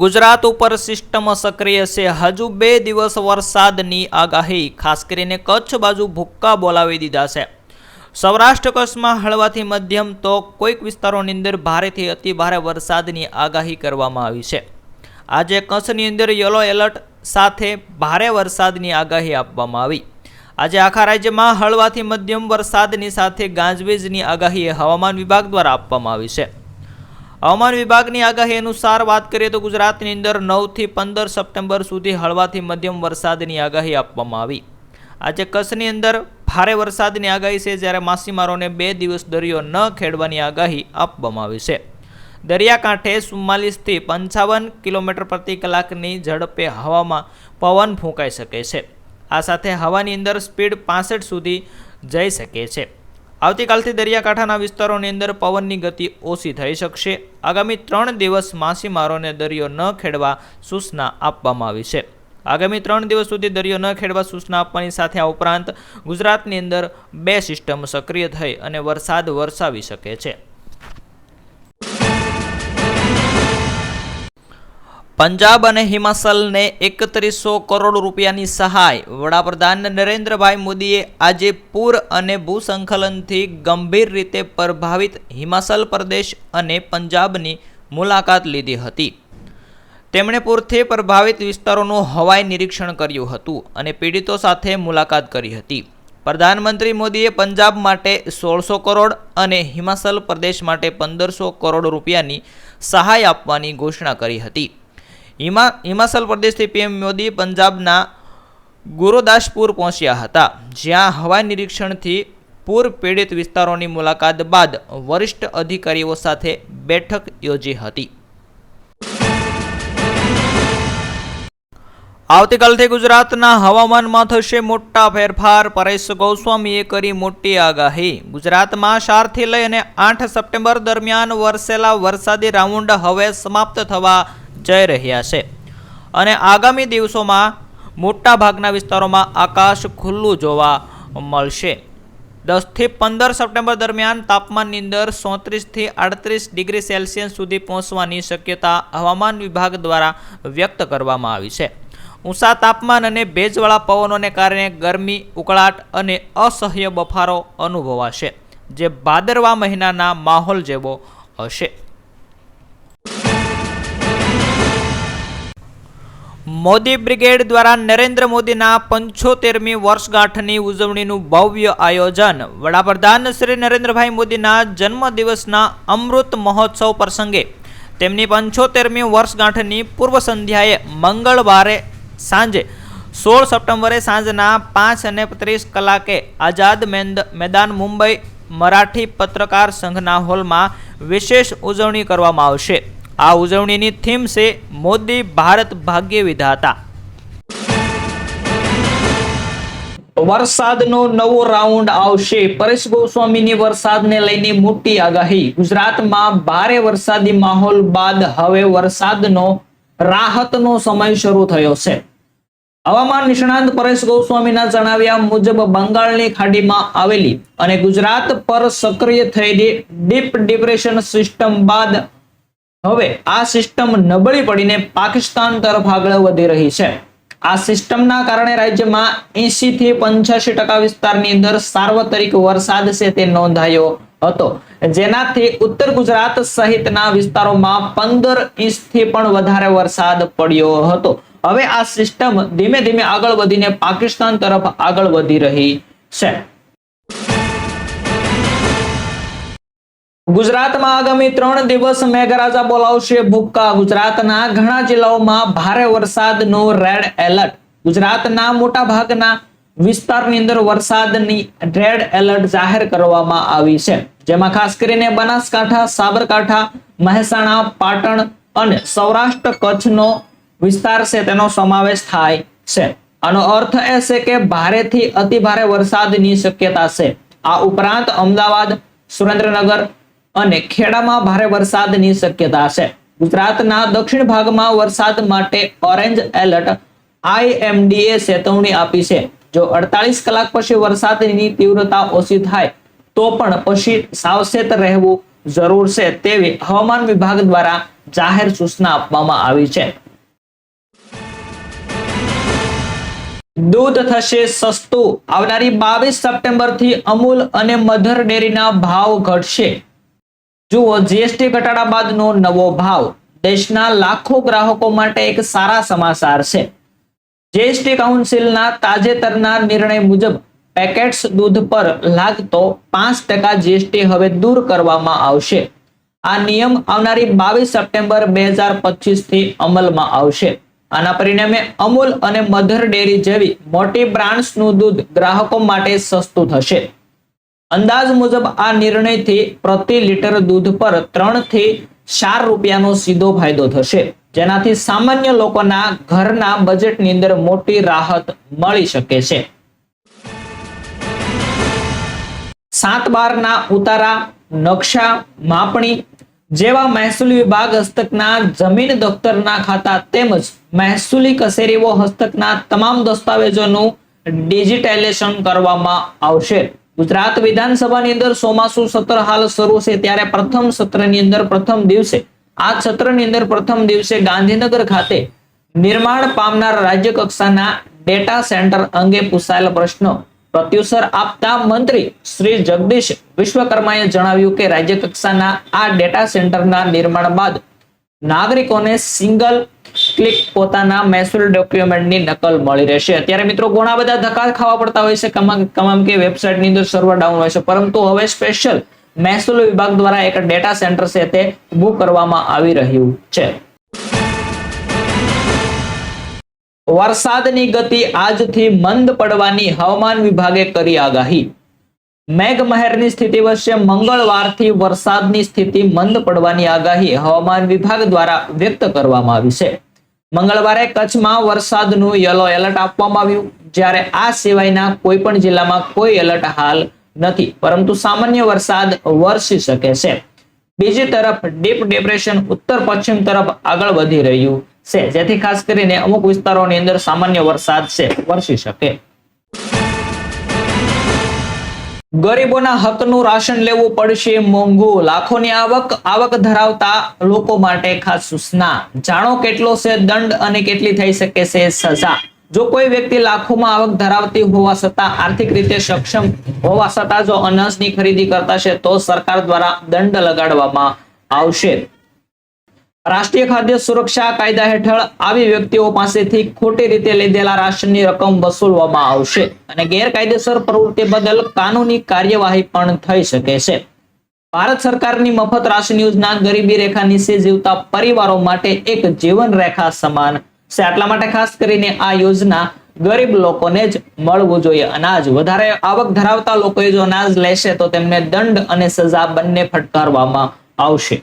ગુજરાત ઉપર સિસ્ટમ સક્રિય છે. હજુ બે દિવસ વરસાદની આગાહી, ખાસ કરીને કચ્છ બાજુ ભૂક્કા બોલાવી દીધા છે. સૌરાષ્ટ્ર કચ્છમાં હળવાથી મધ્યમ તો કોઈક વિસ્તારોની અંદર ભારેથી અતિ ભારે વરસાદની આગાહી કરવામાં આવી છે. આજે કચ્છની અંદર યલો એલર્ટ સાથે ભારે વરસાદની આગાહી આપવામાં આવી. આજે આખા રાજ્યમાં હળવાથી મધ્યમ વરસાદની સાથે ગાજવીજની આગાહી હવામાન વિભાગ દ્વારા આપવામાં આવી છે. હવામાન વિભાગની આગાહી અનુસાર વાત કરીએ તો ગુજરાતની અંદર નવથી પંદર સપ્ટેમ્બર સુધી હળવાથી મધ્યમ વરસાદની આગાહી આપવામાં આવી. આજે કચ્છની અંદર ભારે વરસાદની આગાહી છે, જ્યારે માછીમારોને બે દિવસ દરિયો ન ખેડવાની આગાહી આપવામાં આવી છે. દરિયાકાંઠે ચુમ્માલીસથી પંચાવન કિલોમીટર પ્રતિ કલાકની ઝડપે હવામાં પવન ફૂંકાઈ શકે છે. આ સાથે હવાની અંદર સ્પીડ પાસઠ સુધી જઈ શકે છે. આવતીકાલથી દરિયાકાંઠાના વિસ્તારોની અંદર પવનની ગતિ ઓછી થઈ શકશે. આગામી ત્રણ દિવસ માછીમારોને દરિયો ન ખેડવા સૂચના આપવામાં આવી છે. આગામી ત્રણ દિવસ સુધી દરિયો ન ખેડવા સૂચના આપવાની સાથે આ ઉપરાંત ગુજરાતની અંદર બે સિસ્ટમ સક્રિય થઈ અને વરસાદ વરસાવી શકે છે. પંજાબ અને હિમાચલને એકત્રીસો કરોડ રૂપિયાની સહાય. વડાપ્રધાન નરેન્દ્રભાઈ મોદીએ આજે પૂર અને ભૂસંકલનથી ગંભીર રીતે પ્રભાવિત હિમાચલ પ્રદેશ અને પંજાબની મુલાકાત લીધી હતી. તેમણે પૂરથી પ્રભાવિત વિસ્તારોનું હવાઈ નિરીક્ષણ કર્યું હતું અને પીડિતો સાથે મુલાકાત કરી હતી. પ્રધાનમંત્રી મોદીએ પંજાબ માટે સોળસો કરોડ અને હિમાચલ પ્રદેશ માટે પંદરસો કરોડ રૂપિયાની સહાય આપવાની ઘોષણા કરી હતી. હિમા, હિમાચલ પ્રદેશથી પીએમ મોદી પંજાબના ગુરુદાસપુર પહોંચ્યા હતા, જ્યાં હવાઈ નિરીક્ષણથી પૂર પીડિત વિસ્તારોની મુલાકાત બાદ વરિષ્ઠ અધિકારીઓ સાથે બેઠક યોજી હતી. આવતીકાલથી ગુજરાતના હવામાનમાં થશે મોટા ફેરફાર, પરેશ ગોસ્વામીએ કરી મોટી આગાહી. ગુજરાતમાં ચારથી લઈ અને આઠ સપ્ટેમ્બર દરમિયાન વરસેલા વરસાદી રાઉન્ડ હવે સમાપ્ત થવા જઈ રહ્યા છે. અને આગામી દિવસોમાં મોટા ભાગના વિસ્તારોમાં આકાશ ખુલ્લું જોવા મળશે. દસથી પંદર સપ્ટેમ્બર દરમિયાન તાપમાનની અંદર સોત્રીસથી આડત્રીસ ડિગ્રી સેલ્સિયસ સુધી પહોંચવાની શક્યતા હવામાન વિભાગ દ્વારા વ્યક્ત કરવામાં આવી છે. ઊંચા તાપમાન અને ભેજવાળા પવનોને કારણે ગરમી, ઉકળાટ અને અસહ્ય બફારો અનુભવાશે, જે ભાદરવા મહિનાના માહોલ જેવો હશે. મોદી બ્રિગેડ દ્વારા નરેન્દ્ર મોદીના પંચોતેરમી વર્ષગાંઠની ઉજવણીનું ભવ્ય આયોજન. વડાપ્રધાન શ્રી નરેન્દ્રભાઈ મોદીના જન્મદિવસના અમૃત મહોત્સવ પ્રસંગે તેમની પંચોતેરમી વર્ષગાંઠની પૂર્વ સંધ્યાએ મંગળવારે સાંજે સોળ સપ્ટેમ્બરે સાંજના પાંચ અને ત્રીસ કલાકે આઝાદ મેંદ મેદાન મુંબઈ મરાઠી પત્રકાર સંઘના હોલમાં વિશેષ ઉજવણી કરવામાં આવશે. આ ઉજવણીની થીમ છે મોદી ભારત ભાગ્ય વિધાતા. વરસાદનો નવો રાઉન્ડ આવશે. પરેશ ગોસ્વામીની વરસાદને લઈને મોટી આગાહી. ગુજરાતમાં ભારે વરસાદી માહોલ બાદ હવે વરસાદનો રાહતનો સમય શરૂ થયો છે. હવામાન નિષ્ણાંત પરેશ ગોસ્વામીના જણાવ્યા મુજબ બંગાળની ખાડીમાં આવેલી અને ગુજરાત પર સક્રિય થયેલી ડીપ ડિપ્રેશન સિસ્ટમ બાદ હવે આ સિસ્ટમ નબળી પડીને પાકિસ્તાન તરફ આગળ વધી રહી છે. આ સિસ્ટમના કારણે રાજ્યમાં એસી થી પંચ્યાસી ટકા વિસ્તારની અંદર સાર્વત્રિક વરસાદ છે તે નોંધાયો હતો. જેનાથી ઉત્તર ગુજરાત સહિતના વિસ્તારોમાં પંદર ઇંચથી પણ વધારે વરસાદ પડ્યો હતો. હવે આ સિસ્ટમ ધીમે ધીમે આગળ વધીને પાકિસ્તાન તરફ આગળ વધી રહી છે. ગુજરાતમાં આગામી ત્રણ દિવસ મેઘરાજા બોલાવશે ભૂક્કા. ગુજરાતના ઘણા જિલ્લાઓમાં ભારે વરસાદનો રેડ એલર્ટ ગુજરાતના મોટા ભાગના વિસ્તારની અંદર વરસાદની રેડ એલર્ટ જાહેર કરવામાં આવી છે. જેમાં ખાસ કરીને બનાસકાંઠા, સાબરકાંઠા, મહેસાણા, પાટણ અને સૌરાષ્ટ્ર કચ્છનો વિસ્તાર છે તેનો સમાવેશ થાય છે. આનો અર્થ એ છે કે ભારેથી અતિ ભારે વરસાદની શક્યતા છે. આ ઉપરાંત અમદાવાદ, સુરેન્દ્રનગર અને ખેડામાં ભારે વરસાદની શક્યતા છે. ગુજરાતના દક્ષિણ ભાગમાં વરસાદ માટે ઓરેન્જ એલર્ટ આઈએમડીએ ચેતવણી આપી છે. જો અડતાલીસ કલાક પછી વરસાદની તીવ્રતા ઓછી થાય, તો પણ પછી સાવચેત રહેવું જરૂર છે તેવી હવામાન વિભાગ દ્વારા જાહેર સૂચના આપવામાં આવી છે. દૂધ થશે સસ્તું. આવનારી બાવીસ સપ્ટેમ્બરથી અમૂલ અને મધર ડેરીના ભાવ ઘટશે. જુઓ જીએસટી ઘટાડા બાદનો નવો ભાવ. દેશના લાખો ગ્રાહકો માટે એક સારા સમાચાર છે. જીએસટી કાઉન્સિલના તાજેતરના નિર્ણય મુજબ પેકેટ્સ દૂધ પર લાગતો પાંચ ટકા જીએસટી હવે દૂર કરવામાં આવશે. આ નિયમ આવનારી બાવીસ સપ્ટેમ્બર બે હજાર પચીસથી અમલમાં આવશે. આના પરિણામે અમૂલ અને મધર ડેરી જેવી મોટી બ્રાન્ડ્સનું દૂધ ગ્રાહકો માટે સસ્તું થશે. અંદાજ મુજબ આ નિર્ણયથી પ્રતિ લીટર દૂધ પર ત્રણથી ચાર રૂપિયાનો સીધો ફાયદો થશે. જેનાથી સામાન્ય લોકોના ઘરના બજેટની અંદર મોટી રાહત મળી શકે છે. સાત બારના ઉતારા, નકશા, માપણી જેવા મહેસૂલી વિભાગ હસ્તકના જમીન દફતરના ખાતા તેમજ મહેસૂલી કચેરીઓ હસ્તકના તમામ દસ્તાવેજોનું ડિજિટાઇલેશન કરવામાં આવશે. ગુજરાત વિધાનસભાની અંદર ચોમાસુ સત્ર હાલ શરૂ છે ત્યારે પ્રથમ સત્રની અંદર પ્રથમ દિવસે, આ સત્રની અંદર પ્રથમ દિવસે ગાંધીનગર ખાતે નિર્માણ પામનાર રાજ્ય કક્ષાના ડેટા સેન્ટર અંગે પૂછાયેલ પ્રશ્નો પ્રત્યુત્તર આપતા મંત્રી શ્રી જગદીશ વિશ્વકર્માએ જણાવ્યું કે રાજ્ય કક્ષાના આ ડેટા સેન્ટરના નિર્માણ બાદ નાગરિકોને સિંગલ ક્લિક પોતાના મહેસૂલ ડોક્યુમેન્ટની નકલ મળી રહેશે. અત્યારે મિત્રો ઘણા બધા ધક્કા ખાવા પડતા હોય છે કમામ કે વેબસાઇટની અંદર સર્વર ડાઉન હોય છે. પરંતુ હવે સ્પેશિયલ મહેસૂલ વિભાગ દ્વારા એક ડેટા સેન્ટર છે તે ઊભું કરવામાં આવી રહ્યું છે. વરસાદની ગતિ આજથી મંદ પડવાની હવામાન વિભાગે કરી આગાહી. મેઘમહેરની સ્થિતિ વચ્ચે મંગળવારથી વરસાદની સ્થિતિ મંદ પડવાની આગાહી હવામાન વિભાગ દ્વારા વ્યક્ત કરવામાં આવી છે. મંગળવારે કચ્છમાં વરસાદનું યલો એલર્ટ આપવામાં આવ્યું. જ્યારે આ સિવાયના કોઈ પણ જિલ્લામાં કોઈ એલર્ટ હાલ નથી, પરંતુ સામાન્ય વરસાદ વરસી શકે છે. બીજી તરફ ડીપ ડિપ્રેશન ઉત્તર પશ્ચિમ તરફ આગળ વધી રહ્યું છે, જેથી ખાસ કરીને અમુક વિસ્તારોની અંદર સામાન્ય વરસાદ છે, વરસી શકે. ગરીબોના હકનું રાશન લેવું પડશે મોંઘું. લાખોની આવક આવક ધરાવતા લોકો માટે ખાસ સૂચના. જાણો કેટલો છે દંડ અને કેટલી થઈ શકે છે સજા. જો કોઈ વ્યક્તિ લાખોમાં આવક ધરાવતી હોવા છતાં આર્થિક રીતે સક્ષમ હોવા છતાં જો અનાજની ખરીદી કરતા છે તો સરકાર દ્વારા દંડ લગાડવામાં આવશે. રાષ્ટ્રીય ખાદ્ય સુરક્ષા કાયદા હેઠળ આવી વ્યક્તિઓ પાસેથી ખોટી રીતે લીધેલા રાશનની રકમ વસૂલવામાં આવશે અને ગેરકાયદેસર પ્રવૃત્તિ બદલ કાનૂની કાર્યવાહી પણ થઈ શકે છે. ભારત સરકારની મફત રાશન યોજના ગરીબી રેખા નીચે જીવતા પરિવારો માટે એક જીવન રેખા સમાન છે. આટલા માટે ખાસ કરીને આ યોજના ગરીબ લોકોને જ મળવું જોઈએ. અનાજ વધારે આવક ધરાવતા લોકોએ જો અનાજ લેશે તો તેમને દંડ અને સજા બંને ફટકારવામાં આવશે.